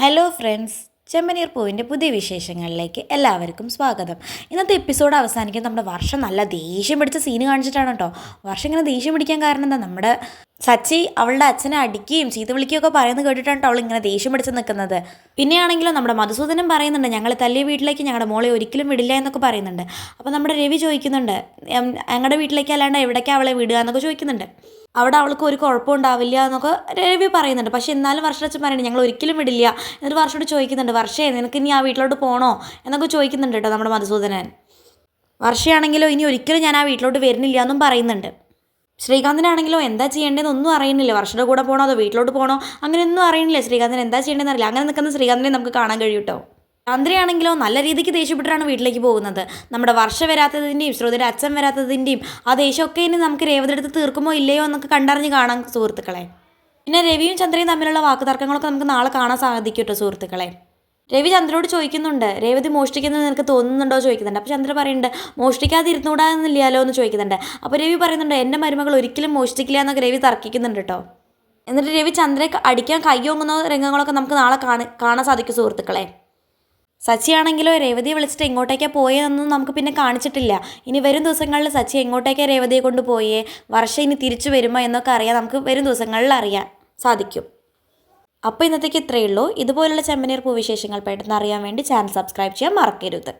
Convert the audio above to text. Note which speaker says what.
Speaker 1: Hello friends ചെമ്മനീർ പൂവിന്റെ പുതിയ വിശേഷങ്ങളിലേക്ക് എല്ലാവർക്കും സ്വാഗതം. ഇന്നത്തെ എപ്പിസോഡ് അവസാനിക്കാൻ നമ്മുടെ വർഷം നല്ല ദേഷ്യം പിടിച്ച സീന് കാണിച്ചിട്ടാണ് കേട്ടോ. വർഷം ഇങ്ങനെ ദേഷ്യം പിടിക്കാൻ കാരണം എന്താ? നമ്മുടെ സച്ചി അവളുടെ അച്ഛനെ അടിക്കുകയും ചീത്ത വിളിക്കുകയും ഒക്കെ പറയുന്നത് കേട്ടിട്ടാണ് അവൾ ഇങ്ങനെ ദേഷ്യം പിടിച്ച് നിൽക്കുന്നത്. പിന്നെയാണെങ്കിലും നമ്മുടെ മധുസൂദനം പറയുന്നുണ്ട് ഞങ്ങൾ തല്ലിയ വീട്ടിലേക്ക് ഞങ്ങളുടെ മോളെ ഒരിക്കലും വിടില്ല എന്നൊക്കെ പറയുന്നുണ്ട്. അപ്പോൾ നമ്മുടെ രവി ചോദിക്കുന്നുണ്ട് "എം, ഞങ്ങളുടെ വീട്ടിലേക്ക് അല്ലാണ്ട് എവിടേക്കാണ് അവളെ വിടുക എന്നൊക്കെ ചോദിക്കുന്നുണ്ട്. അവിടെ അവൾക്ക് ഒരു കുഴപ്പം ഉണ്ടാവില്ല എന്നൊക്കെ രവി പറയുന്നുണ്ട്. പക്ഷേ എന്നാലും വർഷടച്ചൻ പറയുന്നത് ഞങ്ങൾ ഒരിക്കലും വിടില്ല. എന്നിട്ട് വർഷോട് ചോദിക്കുന്നുണ്ട് വർഷേ നിനക്ക് ഇനി ആ വീട്ടിലോട്ട് പോകണോ എന്നൊക്കെ ചോദിക്കുന്നുണ്ട് കേട്ടോ നമ്മുടെ മധുസൂദനൻ. വർഷയാണെങ്കിലോ ഇനി ഒരിക്കലും ഞാൻ ആ വീട്ടിലോട്ട് വരുന്നില്ല എന്നും പറയുന്നുണ്ട്. ശ്രീകാന്തിനാണെങ്കിലോ എന്താ ചെയ്യേണ്ടതെന്ന് ഒന്നും അറിയുന്നില്ല. വർഷയുടെ കൂടെ പോകണോ അതോ വീട്ടിലോട്ട് പോകണോ അങ്ങനെയൊന്നും അറിയുന്നില്ല. ശ്രീകാന്തിന് എന്താ ചെയ്യേണ്ടതെന്ന് അറിയില്ല. അങ്ങനെ നിൽക്കുന്ന ശ്രീകാന്തിനെ നമുക്ക് കാണാൻ കഴിയും കേട്ടോ. ചന്ദ്രയാണെങ്കിലോ നല്ല രീതിക്ക് ദേഷ്യപ്പെട്ടിട്ടാണ് വീട്ടിലേക്ക് പോകുന്നത്. നമ്മുടെ വർഷ വരാത്തതിന്റെയും ശ്രുതിയുടെ അച്ഛൻ വരാത്തതിന്റെയും ആ ദേഷ്യമൊക്കെ ഇനി നമുക്ക് രേവതി എടുത്ത് തീർക്കുമോ ഇല്ലയോ എന്നൊക്കെ കണ്ടറിഞ്ഞ് കാണാം സുഹൃത്തുക്കളെ. പിന്നെ രവിയും ചന്ദ്രയും തമ്മിലുള്ള വാക്കുതർക്കങ്ങളൊക്കെ നമുക്ക് നാളെ കാണാൻ സാധിക്കും കേട്ടോ സുഹൃത്തുക്കളെ. രവി ചന്ദ്രനോട് ചോദിക്കുന്നുണ്ട് രേവതി മോഷ്ടിക്കുന്നത് നിനക്ക് തോന്നുന്നുണ്ടോ ചോദിക്കുന്നുണ്ട്. അപ്പോൾ ചന്ദ്ര പറയുന്നുണ്ട് മോഷ്ടിക്കാതെ മോഷ്ടിക്കാതിരുന്നൂടാന്നില്ലല്ലോ എന്ന് ചോദിക്കുന്നുണ്ട്. അപ്പോൾ രവി പറയുന്നുണ്ട് എന്റെ മരുമകൾ ഒരിക്കലും മോഷ്ടിക്കില്ല എന്നൊക്കെ രവി തർക്കിക്കുന്നുണ്ട് കേട്ടോ. എന്നിട്ട് രവി ചന്ദ്രയെ അടിക്കാൻ കയ്യോങ്ങുന്ന രംഗങ്ങളൊക്കെ നമുക്ക് നാളെ കാണാൻ സാധിക്കും സുഹൃത്തുക്കളെ. സച്ചിയാണെങ്കിലോ രേവതിയെ വിളിച്ചിട്ട് എങ്ങോട്ടേക്കാണ് പോയതെന്നൊന്നും നമുക്ക് പിന്നെ കാണിച്ചിട്ടില്ല. ഇനി വരും ദിവസങ്ങളിൽ സച്ചി എങ്ങോട്ടേക്കാണ് രേവതിയെ കൊണ്ട് പോയേ? വർഷം ഇനി തിരിച്ചു വരുമോ എന്നൊക്കെ അറിയാൻ നമുക്ക് വരും ദിവസങ്ങളിൽ അറിയാൻ സാധിക്കും. അപ്പോൾ ഇന്നത്തേക്ക് ഇത്രയേ ഉള്ളൂ. ഇതുപോലുള്ള ചെമ്മനീർ പൂവിശേഷങ്ങൾ പെട്ടെന്ന് അറിയാൻ വേണ്ടി ചാനൽ സബ്സ്ക്രൈബ് ചെയ്യാൻ മറക്കരുത്.